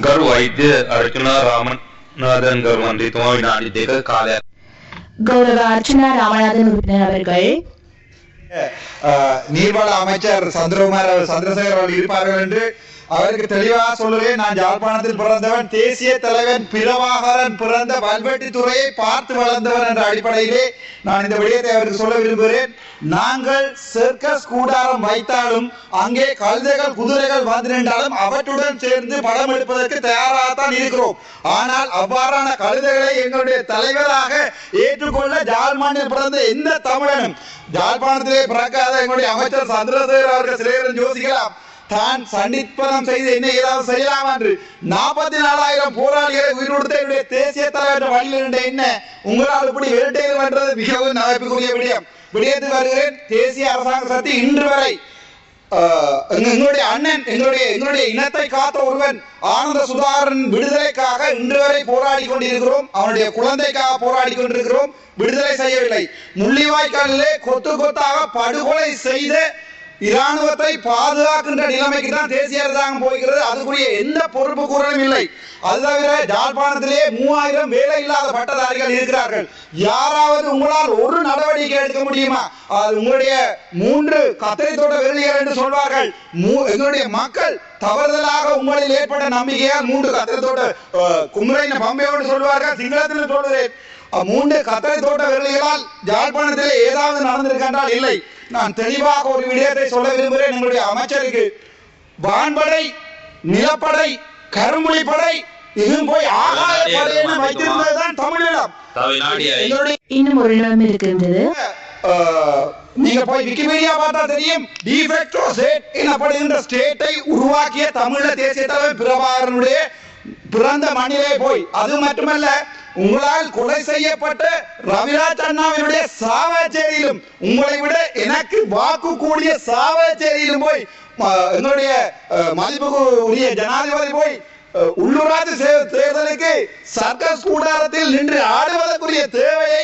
ගරු වෛද්‍ය අර්චනා රාමනාදන් ගරු මන්ත්‍රීතුමා විනාඩි දෙක කාලයක් கௌரவ அர்ச்சனா ராமநாதன் உறுப்பினர் அவர்கள் அஹ், நீர்வள அமைச்சர் சந்திரகுமார் அவர் சந்திரசேகர் அவர்கள் இருப்பார்கள் என்று அவருக்கு தெளிவாக சொல்லுவேன் நான் யாழ்ப்பாணத்தில் பிறந்தவன் தேசிய தலைவன் பிரபாகரன் பிறந்த வல்வெட்டி துறையை பார்த்து வளர்ந்தவன் என்ற அடிப்படையிலே நான் இந்த விடயத்தை அவருக்கு சொல்ல விரும்புகிறேன். நாங்கள் சர்க்கஸ் கூடாரம் வைத்தாலும் அங்கே கழுதைகள் குதிரைகள் வந்து நின்றாலும் அவற்றுடன் சேர்ந்து படம் எடுப்பதற்கு தயாராகத்தான் இருக்கிறோம். ஆனால் அவ்வாறான கழுதைகளை எங்களுடைய தலைவராக ஏற்றுக்கொள்ள ஜாழ்மாண்டில் பிறந்த எந்த தமிழனும் ஜாழ்ப்பாணத்திலே பிறக்காத எங்களுடைய அமைச்சர் சந்திரசேகர் அவர்கள் சிலையரன் யோசிக்கலாம். தான் சண்டிப்பனம் செய்து என்ன ஏதாவது செய்யலாம் என்று நாற்பத்தி நாலாயிரம் போராளிகளை உயிரோடுத்த என்னுடைய தேசிய தலைவர் வழியில் என்ன? உங்களால் இப்படி விரட்டேது என்றது மிகவும் நகைப்புக்குரிய விடயம். விடயத்து வருகிறேன். தேசிய அரசாங்க சக்தி இன்று வரை எங்களுடைய அண்ணன் எங்களுடைய எங்களுடைய இனத்தை காத்த ஒருவன் ஆனந்த சுதாகரன் விடுதலைக்காக இன்று வரை போராடி கொண்டிருக்கிறோம். அவனுடைய குழந்தைக்காக போராடி கொண்டிருக்கிறோம். விடுதலை செய்யவில்லை. முள்ளிவாய்க்காலிலே கொத்து கொத்தாக படுகொலை செய்த இராணுவத்தை பாதுகாக்கின்ற நிலைமைக்கு தான் தேசிய அரசாங்கம் போகிறது அதுக்குரிய எந்த பொறுப்பு கூறலும் இல்லை. அது தவிர ஜாழ்ப்பாணத்திலே மூவாயிரம் வேலை இல்லாத பட்டதாரிகள் இருக்கிறார்கள். யாராவது உங்களால் ஒரு நடவடிக்கை எடுக்க முடியுமா? அது உங்களுடைய மூன்று கத்திரை தோட்ட விரலிகள் என்று சொல்வார்கள். எங்களுடைய மக்கள் தவறுதலாக உங்களில் ஏற்பட்ட நம்பிக்கையால் மூன்று கத்திரை தோட்ட குமரைன பம்பையோடு சொல்வார்கள். சிங்களத்தில் சொல்கிறேன் மூன்று கத்திரை தோட்ட விரலிகளால் ஜாழ்ப்பாணத்திலே ஏதாவது நடந்திருக்கின்றால் இல்லை. நான் தெளிவாக ஒரு விடயத்தை சொல்ல விரும்புகிறேன். எங்களுடைய அமைச்சருக்கு வான்படை நிலப்படை கரும்புலி படை இதுவும் போய் ஆகாய படையின நீங்க போய் விக்கிபீடியா பார்த்தா தெரியும். டிஃபெக்டோ ஸ்டேட்டை உருவாக்கிய தமிழ தேசிய தலைவர் பிரபாகரனுடைய பிறந்த மண்ணிலே போய். அது மட்டுமல்ல உங்களால் கொலை செய்யப்பட்ட ரவிராஜ் அண்ணாவினுடைய சாவச்சேரியிலும் உங்களை விட எனக்கு வாக்கு கூடிய சாவச்சேரியிலும் போய் என்னுடைய எங்களுடைய மதிப்புக்கு உரிய ஜனாதிபதி போய் உள்ளூராட்சி தேர்தலுக்கு சர்க்கஸ் கூடாரத்தில் நின்று ஆடுவதற்குரிய தேவையை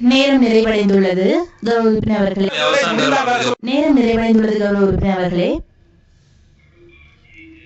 நேரம் நிறைவடைந்துள்ளது கௌரவ உறுப்பினர் அவர்களே நேரம் நிறைவடைந்துள்ளது கௌரவ உறுப்பினர் அவர்களே